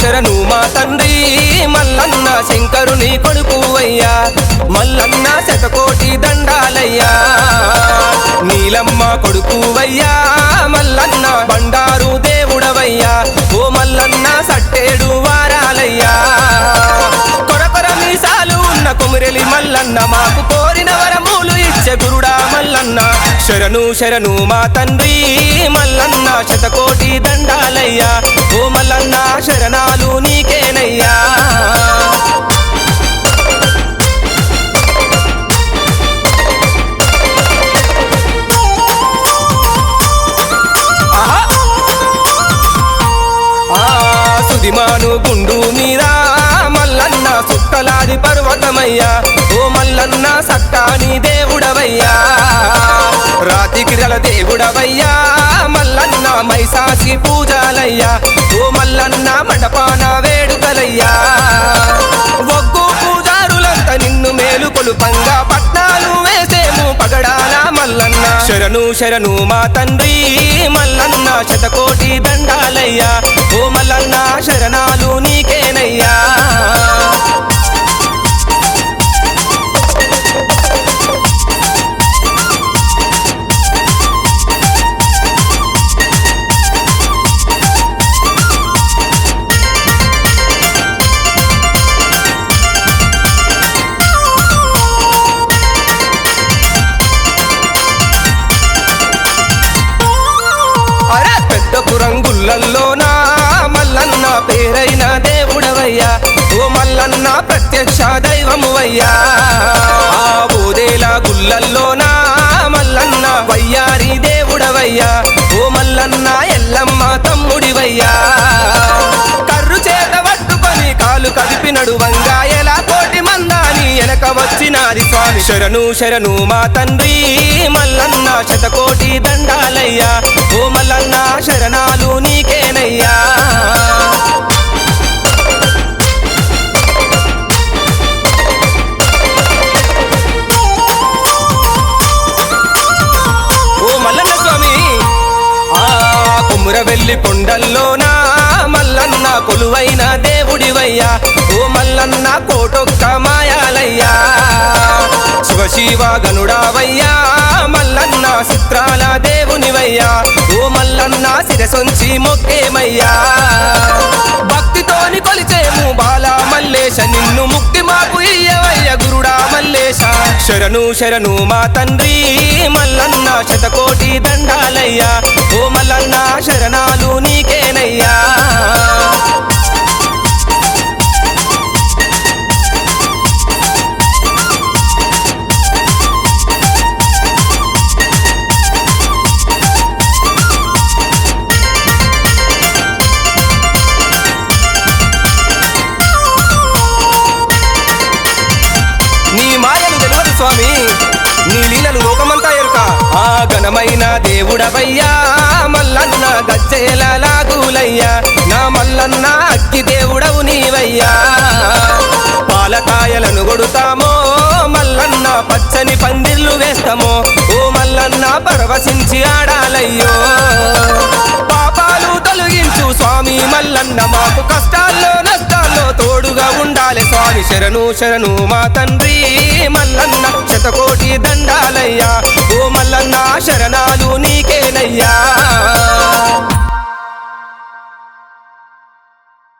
శరణు మా తండ్రి మల్లన్న శంకరుని కొడుకువయ్యా. మల్లన్న శతకోటి దండాలయ్యా. నీలమ్మ కొడుకువయ్యా మల్లన్న బండారు దేవుడవయ్యా. ఓ మల్లన్న సట్టేడు వారాలయ్యా. కొరకొర మీసాలు ఉన్న కొమురెలి మల్లన్న మాకు కోరిన వరములు ఇచ్చే గురుడా మల్లన్న. శరణు శరణు మా తండ్రి మల్లన్న శతకోటి దండాలయ్యా. ఓ మల్లన్న శరణాలు నీకేనయ్యా. ఆహా! సుదిమాను గుండు మీద మల్లన్న సుట్టలాది పర్వతమయ్యా. ఓ మల్లన్న సట్టాని దేవుడవయ్యా. రాతి గిరల దేవుడవయ్యా. మల్లన్న మైసాసి పూజాలయ్యా. ఓ మల్లన్న మండపాన వేడుకలయ్యా. ఒగ్గు పూజారులంతా నిన్ను మేలు కొలుపంగా పట్నాలు వేసేము పగడాల మల్లన్న. శరణు శరణు మా తండ్రి మల్లన్న శతకోటి దండాలయ్యా. ఓ మల్లన్న శరణాలు నీకేనయ్యా. ప్రత్యక్ష దైవమువయ్యా ఆ బోదేల గుళ్ళల్లోనా మల్లన్న వయ్యారి దేవుడవయ్యా. ఓ మల్లన్న ఎల్లమ్మ తమ్ముడివయ్యా. కర్రు చేత పట్టుకొని కాలు కదిపి నడువంగా ఎలా కోటి మందాని వెనక వచ్చినాది స్వామి. శరణు శరణు మా తండ్రి మల్లన్న శతకోటి దండాలయ్యా. ఓ మల్లన్న శరణాలు నీకేనే కుమ్రవెల్లి కొండల్లోనా? మల్లన్న కొలువైన దేవుడివయ్యా. ఓ మల్లన్న కోటొక్క మాయాలయ్యా. శివశివ గనుడావయ్యా మల్లన్న చిత్రాల దేవునివయ్యా. ఓ మల్లన్న శిరసొంచి మొక్కేమయ్యా. భక్తితోని కొలిచేము బాలా మల్లేశ నిన్ను ముక్తి మాకు ఇయ్యవయ్య గురుడా. మల్లేశ శరణు శరణు మా తండ్రి మల్లన్న శతకోటి దండాలయ్యా. ఓ మల్లన్న శరణాలు నీకే స్వామి నీ లీలలు లోకమంతా ఎరుక. ఆ ఘనమైన దేవుడవయ్యా మల్లన్న గజ్జేలలాగులయ్యా నా మల్లన్న అక్కి దేవుడవు నీవయ్యా. పాలకాయలను కొడుతామో మల్లన్న పచ్చని పందిర్లు వేస్తామో. ఓ మల్లన్న పరవశించి ఆడాలయ్యో. పాపాలు తొలగించు స్వామి మల్లన్న మాకు కష్టం శరణు శరణు మా తండ్రి. మల్లన్న శతకోటి దండాలయ్యా. ఓ మల్లన్న శరణాలు నీకేనయ్యా.